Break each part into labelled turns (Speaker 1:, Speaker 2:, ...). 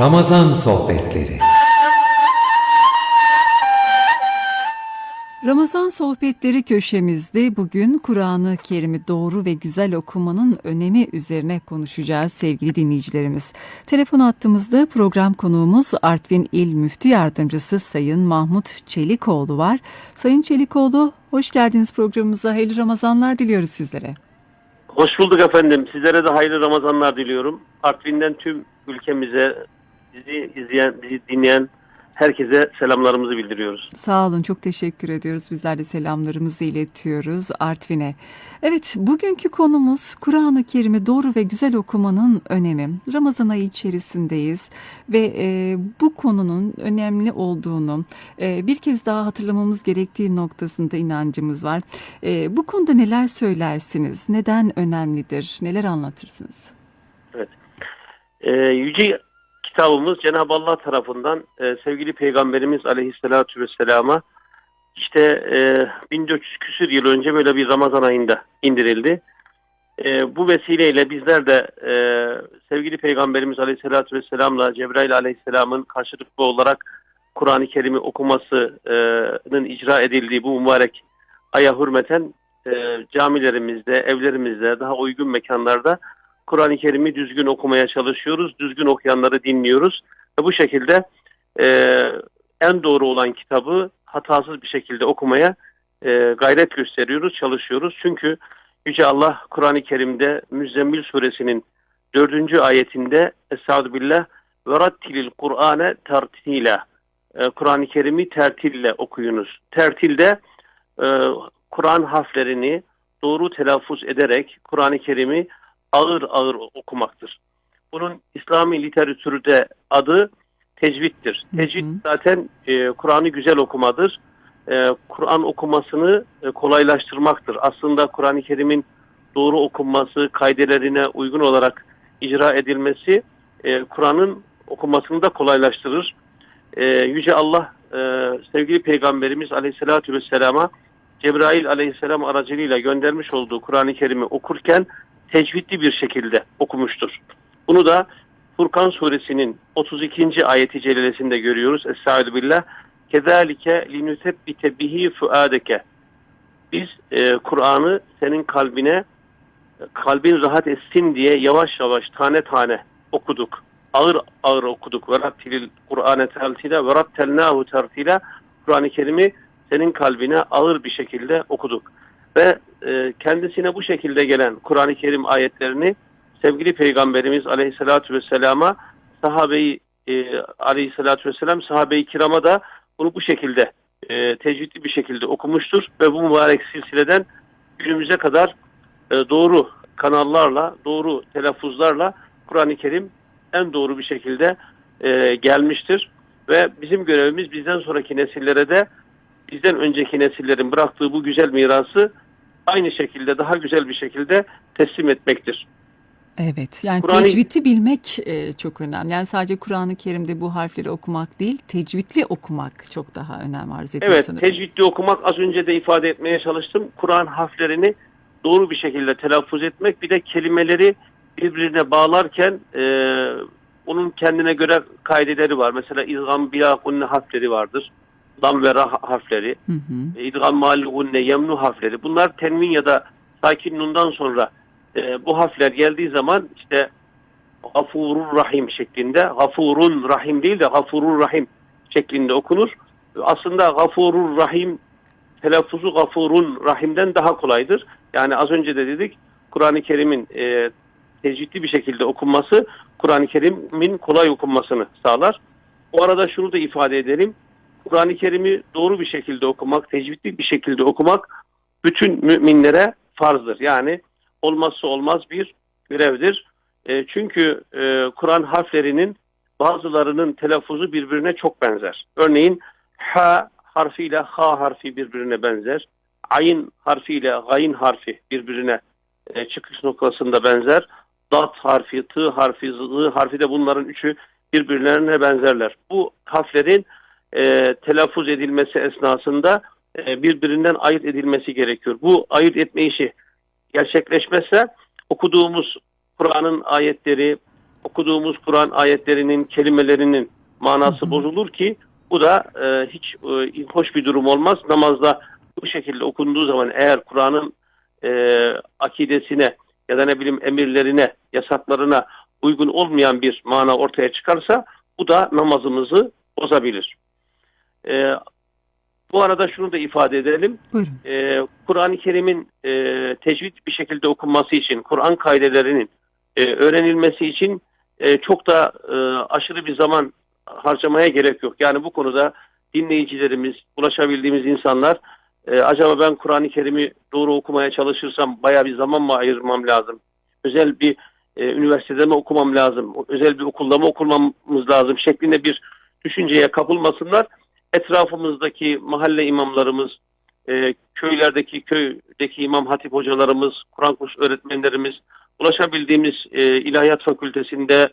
Speaker 1: Ramazan Sohbetleri
Speaker 2: Ramazan sohbetleri köşemizde bugün Kur'an-ı Kerim'i doğru ve güzel okumanın önemi üzerine konuşacağız sevgili dinleyicilerimiz. Telefon attığımızda program konuğumuz Artvin İl Müftü Yardımcısı Sayın Mahmut Çelikoğlu var. Sayın Çelikoğlu hoş geldiniz programımıza. Hayırlı Ramazanlar diliyoruz sizlere.
Speaker 3: Hoş bulduk efendim. Sizlere de hayırlı Ramazanlar diliyorum. Artvin'den tüm ülkemize, bizi izleyen, bizi dinleyen herkese selamlarımızı bildiriyoruz.
Speaker 2: Sağ olun, çok teşekkür ediyoruz. Bizler de selamlarımızı iletiyoruz Artvin'e. Evet, bugünkü konumuz Kur'an-ı Kerim'i doğru ve güzel okumanın önemi. Ramazan ayı içerisindeyiz ve e, bu konunun önemli olduğunu e, bir kez daha hatırlamamız gerektiği noktasında inancımız var. E, bu konuda neler söylersiniz? Neden önemlidir? Neler anlatırsınız?
Speaker 3: Evet. Ee, yüce kitabımız Cenab-ı Allah tarafından e, sevgili Peygamberimiz Aleyhisselatü Vesselam'a işte e, 1400 küsür yıl önce böyle bir Ramazan ayında indirildi. E, bu vesileyle bizler de e, sevgili Peygamberimiz Aleyhisselatü Vesselam'la Cebrail Aleyhisselam'ın karşılıklı olarak Kur'an-ı Kerim'i okumasının icra edildiği bu mübarek aya hürmeten e, camilerimizde, evlerimizde, daha uygun mekanlarda Kur'an-ı Kerim'i düzgün okumaya çalışıyoruz. Düzgün okuyanları dinliyoruz. Ve bu şekilde e, en doğru olan kitabı hatasız bir şekilde okumaya e, gayret gösteriyoruz, çalışıyoruz. Çünkü Yüce Allah Kur'an-ı Kerim'de Müzzemmil suresinin dördüncü ayetinde Estağfirullah billah ve rattilil Kur'ane tertila e, Kur'an-ı Kerim'i tertille okuyunuz. Tertilde e, Kur'an harflerini doğru telaffuz ederek Kur'an-ı Kerim'i ağır ağır okumaktır. Bunun İslami literatürde adı tecvittir. Tecvid zaten e, Kur'an'ı güzel okumadır. E, Kur'an okumasını e, kolaylaştırmaktır. Aslında Kur'an-ı Kerim'in doğru okunması, kaidelerine uygun olarak icra edilmesi e, Kur'an'ın okumasını da kolaylaştırır. E, Yüce Allah e, sevgili Peygamberimiz Aleyhisselatü Vesselam'a Cebrail Aleyhisselam aracılığıyla göndermiş olduğu Kur'an-ı Kerim'i okurken tecvidli bir şekilde okumuştur. Bunu da Furkan suresinin 32. ayeti celilesinde görüyoruz. Estaizu billah. Kezalike linusebbite bihi fuadeke. Biz e, Kur'an'ı senin kalbine kalbin rahat etsin diye yavaş yavaş tane tane okuduk. Ağır ağır okuduk. Ve rattilil Kur'ane tertile ve rattelnahu tertile. Kur'an-ı Kerim'i senin kalbine ağır bir şekilde okuduk ve e, kendisine bu şekilde gelen Kur'an-ı Kerim ayetlerini sevgili Peygamberimiz Aleyhisselatü Vesselam'a sahabeyi e, Aleyhisselatü Vesselam sahabe-i kirama da bunu bu şekilde e, tecvidli bir şekilde okumuştur. Ve bu mübarek silsileden günümüze kadar e, doğru kanallarla, doğru telaffuzlarla Kur'an-ı Kerim en doğru bir şekilde e, gelmiştir. Ve bizim görevimiz bizden sonraki nesillere de bizden önceki nesillerin bıraktığı bu güzel mirası aynı şekilde daha güzel bir şekilde teslim etmektir.
Speaker 2: Evet yani
Speaker 3: Kur'an-ı-
Speaker 2: tecvidi bilmek e, çok önemli. Yani sadece Kur'an-ı Kerim'de bu harfleri okumak değil, tecvidli okumak çok daha önem arz ediyor
Speaker 3: Evet,
Speaker 2: sanırım.
Speaker 3: tecvidli okumak az önce de ifade etmeye çalıştım. Kur'an harflerini doğru bir şekilde telaffuz etmek, bir de kelimeleri birbirine bağlarken e, onun kendine göre kaideleri var. Mesela izgam biya harfleri vardır. Lam ve ra harfleri.
Speaker 2: Hı hı.
Speaker 3: E, idgam mali gunne yemnu harfleri. Bunlar tenvin ya da sakin nundan sonra e, bu harfler geldiği zaman işte gafurur rahim şeklinde gafurun rahim değil de gafurur rahim şeklinde okunur. Aslında gafurur rahim telaffuzu gafurun rahimden daha kolaydır. Yani az önce de dedik Kur'an-ı Kerim'in e, tecvidli bir şekilde okunması Kur'an-ı Kerim'in kolay okunmasını sağlar. Bu arada şunu da ifade edelim. Kur'an-ı Kerim'i doğru bir şekilde okumak, tecvidli bir şekilde okumak bütün müminlere farzdır. Yani olmazsa olmaz bir görevdir. E, çünkü e, Kur'an harflerinin bazılarının telaffuzu birbirine çok benzer. Örneğin ha harfiyle ha harfi birbirine benzer. Ayn harfiyle gayn harfi birbirine e, çıkış noktasında benzer. Dat harfi, tı harfi, zı harfi de bunların üçü birbirlerine benzerler. Bu harflerin e, telaffuz edilmesi esnasında e, birbirinden ayırt edilmesi gerekiyor. Bu ayırt etme işi gerçekleşmezse okuduğumuz Kur'an'ın ayetleri okuduğumuz Kur'an ayetlerinin, kelimelerinin manası
Speaker 2: Hı hı.
Speaker 3: bozulur ki bu da e, hiç e, hoş bir durum olmaz. Namazda bu şekilde okunduğu zaman eğer Kur'an'ın e, akidesine ya da ne bileyim emirlerine, yasaklarına uygun olmayan bir mana ortaya çıkarsa bu da namazımızı bozabilir. E, bu arada şunu da ifade edelim.
Speaker 2: Buyurun.
Speaker 3: E, Kur'an-ı Kerim'in e, tecvid bir şekilde okunması için, Kur'an kaidelerinin e, öğrenilmesi için e, çok da e, aşırı bir zaman harcamaya gerek yok. Yani bu konuda dinleyicilerimiz, ulaşabildiğimiz insanlar e, acaba ben Kur'an-ı Kerim'i doğru okumaya çalışırsam bayağı bir zaman mı ayırmam lazım? Özel bir e, üniversitede mi okumam lazım? Özel bir okulda mı okumamız lazım? Şeklinde bir düşünceye kapılmasınlar. Etrafımızdaki mahalle imamlarımız, e, köylerdeki köydeki imam hatip hocalarımız, Kur'an kursu öğretmenlerimiz, ulaşabildiğimiz e, ilahiyat fakültesinde,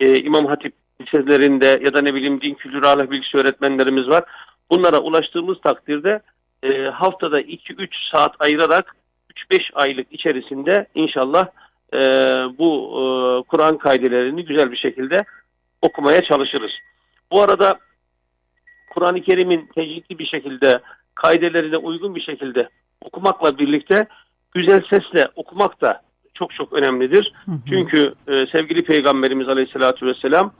Speaker 3: e, imam hatip liselerinde ya da ne bileyim din kültürü ahlak bilgisi öğretmenlerimiz var. Bunlara ulaştığımız takdirde e, haftada 2-3 saat ayırarak 3-5 aylık içerisinde inşallah e, bu e, Kur'an kaidelerini güzel bir şekilde okumaya çalışırız. Bu arada Kur'an-ı Kerim'in tecvidli bir şekilde kaidelerine uygun bir şekilde okumakla birlikte güzel sesle okumak da çok çok önemlidir.
Speaker 2: Hı hı.
Speaker 3: Çünkü e, sevgili Peygamberimiz Aleyhisselatü Vesselam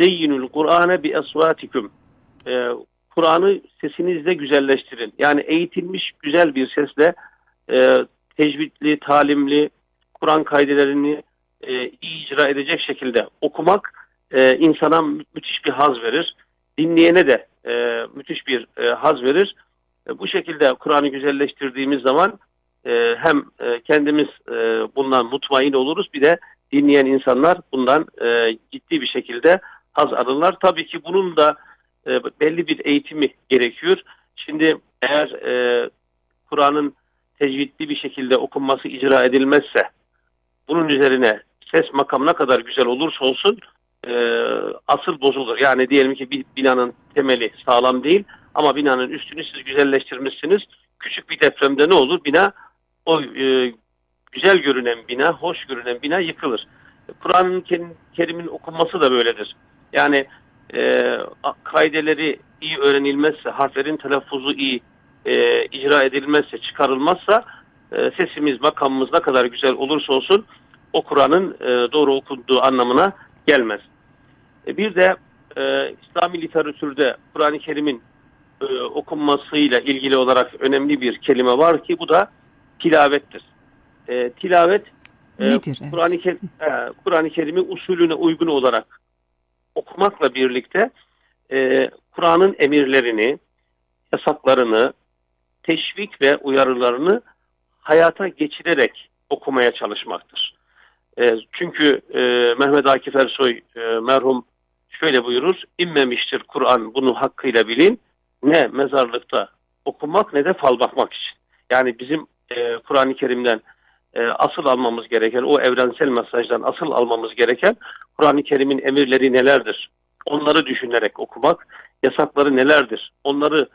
Speaker 3: Zeyyinül Kur'ane bi esvatikum e, Kur'an'ı sesinizle güzelleştirin. Yani eğitilmiş güzel bir sesle e, tecvidli, talimli Kur'an kaidelerini e, iyi icra edecek şekilde okumak e, insana mü- müthiş bir haz verir. Dinleyene de e, müthiş bir e, haz verir. E, bu şekilde Kur'an'ı güzelleştirdiğimiz zaman e, hem e, kendimiz e, bundan mutmain oluruz bir de dinleyen insanlar bundan e, ciddi bir şekilde haz alırlar. Tabii ki bunun da e, belli bir eğitimi gerekiyor. Şimdi eğer e, Kur'an'ın tecvidli bir şekilde okunması icra edilmezse bunun üzerine ses makam ne kadar güzel olursa olsun e, asıl bozulur. Yani diyelim ki bir binanın temeli sağlam değil ama binanın üstünü siz güzelleştirmişsiniz. Küçük bir depremde ne olur? Bina o e, güzel görünen bina, hoş görünen bina yıkılır. Kur'an-ı Kerim- Kerim'in okunması da böyledir. Yani e, kaideleri iyi öğrenilmezse, harflerin telaffuzu iyi e, icra edilmezse, çıkarılmazsa e, sesimiz, makamımız ne kadar güzel olursa olsun o Kur'an'ın e, doğru okunduğu anlamına gelmez. E, bir de e, İslami literatürde Kur'an-ı Kerim'in e, okunmasıyla ilgili olarak önemli bir kelime var ki bu da tilavettir. E, tilavet e. Kur'an-ı Kerim, e, Kur'an-ı Kerim'i usulüne uygun olarak okumakla birlikte e, Kur'an'ın emirlerini, yasaklarını, teşvik ve uyarılarını hayata geçirerek okumaya çalışmaktır. E, çünkü e, Mehmet Akif Ersoy e, merhum şöyle buyurur, inmemiştir Kur'an bunu hakkıyla bilin, ne mezarlıkta okumak ne de fal bakmak için. Yani bizim e, Kur'an-ı Kerim'den e, asıl almamız gereken, o evrensel mesajdan asıl almamız gereken Kur'an-ı Kerim'in emirleri nelerdir? Onları düşünerek okumak, yasakları nelerdir? Onları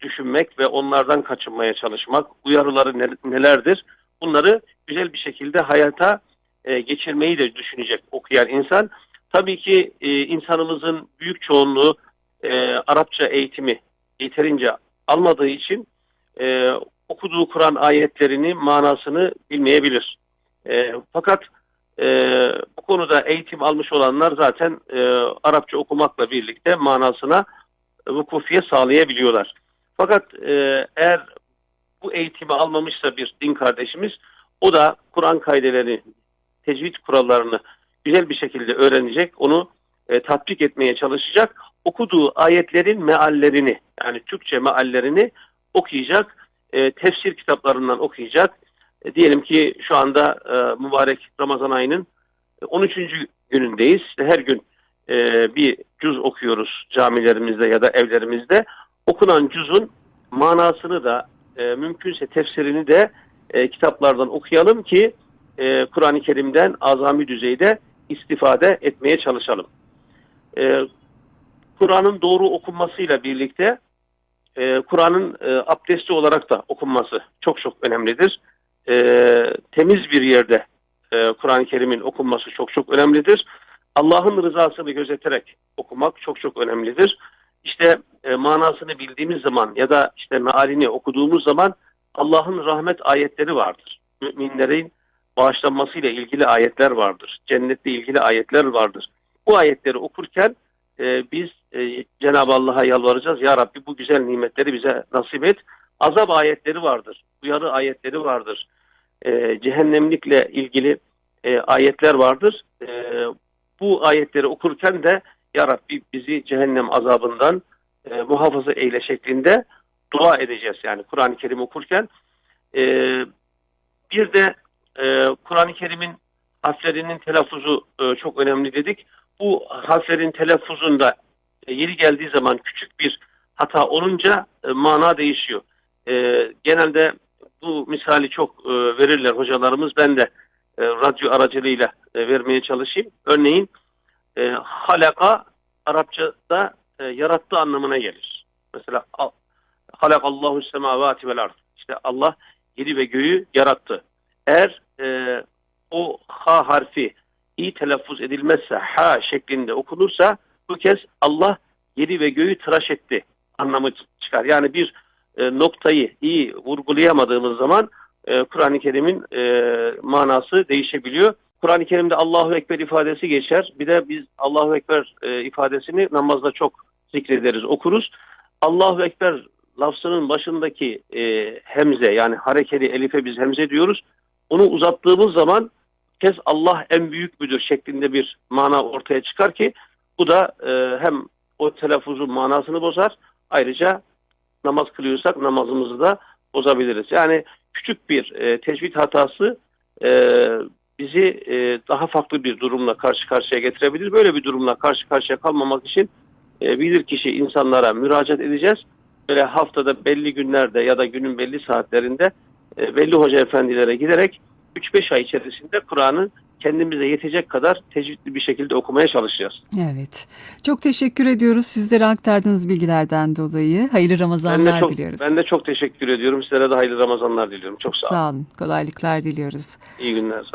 Speaker 3: düşünmek ve onlardan kaçınmaya çalışmak, uyarıları ne- nelerdir? Bunları güzel bir şekilde hayata e, geçirmeyi de düşünecek okuyan insan. Tabii ki e, insanımızın büyük çoğunluğu e, Arapça eğitimi yeterince almadığı için e, okuduğu Kur'an ayetlerini, manasını bilmeyebilir. E, fakat e, bu konuda eğitim almış olanlar zaten e, Arapça okumakla birlikte manasına vukufiye sağlayabiliyorlar. Fakat e, eğer bu eğitimi almamışsa bir din kardeşimiz o da Kur'an kaideleri, tecvid kurallarını güzel bir şekilde öğrenecek, onu e, tatbik etmeye çalışacak. Okuduğu ayetlerin meallerini yani Türkçe meallerini okuyacak, e, tefsir kitaplarından okuyacak. E, diyelim ki şu anda e, mübarek Ramazan ayının 13. günündeyiz. İşte her gün e, bir cüz okuyoruz camilerimizde ya da evlerimizde. Okunan cüzün manasını da e, mümkünse tefsirini de e, kitaplardan okuyalım ki e, Kur'an-ı Kerim'den azami düzeyde istifade etmeye çalışalım. E, Kur'an'ın doğru okunmasıyla birlikte e, Kur'an'ın e, abdestli olarak da okunması çok çok önemlidir. E, temiz bir yerde e, Kur'an-ı Kerim'in okunması çok çok önemlidir. Allah'ın rızasını gözeterek okumak çok çok önemlidir. İşte e, manasını bildiğimiz zaman ya da işte mealini okuduğumuz zaman Allah'ın rahmet ayetleri vardır. Müminlerin bağışlanmasıyla ilgili ayetler vardır. Cennetle ilgili ayetler vardır. Bu ayetleri okurken e, biz e, Cenab-ı Allah'a yalvaracağız. Ya Rabbi bu güzel nimetleri bize nasip et. Azap ayetleri vardır. Uyarı ayetleri vardır. E, cehennemlikle ilgili e, ayetler vardır. E, bu ayetleri okurken de Ya Rabbi bizi cehennem azabından e, muhafaza eyle şeklinde dua edeceğiz. Yani Kur'an-ı Kerim okurken. E, bir de e, Kur'an-ı Kerim'in harflerinin telaffuzu e, çok önemli dedik. Bu harflerin telaffuzunda e, yeri geldiği zaman küçük bir hata olunca e, mana değişiyor. E, genelde bu misali çok e, verirler hocalarımız. Ben de e, radyo aracılığıyla e, vermeye çalışayım. Örneğin e, halaka Arapçada e, yarattı anlamına gelir. Mesela al- halakallahu semavati vel ard. İşte Allah yedi ve göğü yarattı. Eğer e, o ha harfi iyi telaffuz edilmezse ha şeklinde okunursa bu kez Allah yedi ve göğü tıraş etti anlamı çıkar. Yani bir e, noktayı iyi vurgulayamadığımız zaman e, Kur'an-ı Kerim'in e, manası değişebiliyor. Kur'an-ı Kerim'de Allahu Ekber ifadesi geçer. Bir de biz Allahu Ekber e, ifadesini namazda çok zikrederiz, okuruz. Allahu Ekber lafzının başındaki e, hemze yani harekeli elife biz hemze diyoruz. Onu uzattığımız zaman kez Allah en büyük müdür şeklinde bir mana ortaya çıkar ki bu da e, hem o telaffuzun manasını bozar ayrıca namaz kılıyorsak namazımızı da bozabiliriz. Yani küçük bir e, tecvid hatası e, bizi e, daha farklı bir durumla karşı karşıya getirebilir. Böyle bir durumla karşı karşıya kalmamak için e, bilirkişi insanlara müracaat edeceğiz. Böyle haftada belli günlerde ya da günün belli saatlerinde e, belli hoca efendilere giderek 3-5 ay içerisinde Kur'an'ı kendimize yetecek kadar tecvidli bir şekilde okumaya çalışacağız.
Speaker 2: Evet. Çok teşekkür ediyoruz sizlere aktardığınız bilgilerden dolayı. Hayırlı
Speaker 3: Ben de,
Speaker 2: Ramazanlar
Speaker 3: çok,
Speaker 2: diliyoruz.
Speaker 3: ben de çok teşekkür ediyorum. Sizlere de hayırlı Ramazanlar diliyorum. Çok sağ olun.
Speaker 2: Sağ olun. Kolaylıklar diliyoruz.
Speaker 3: İyi günler.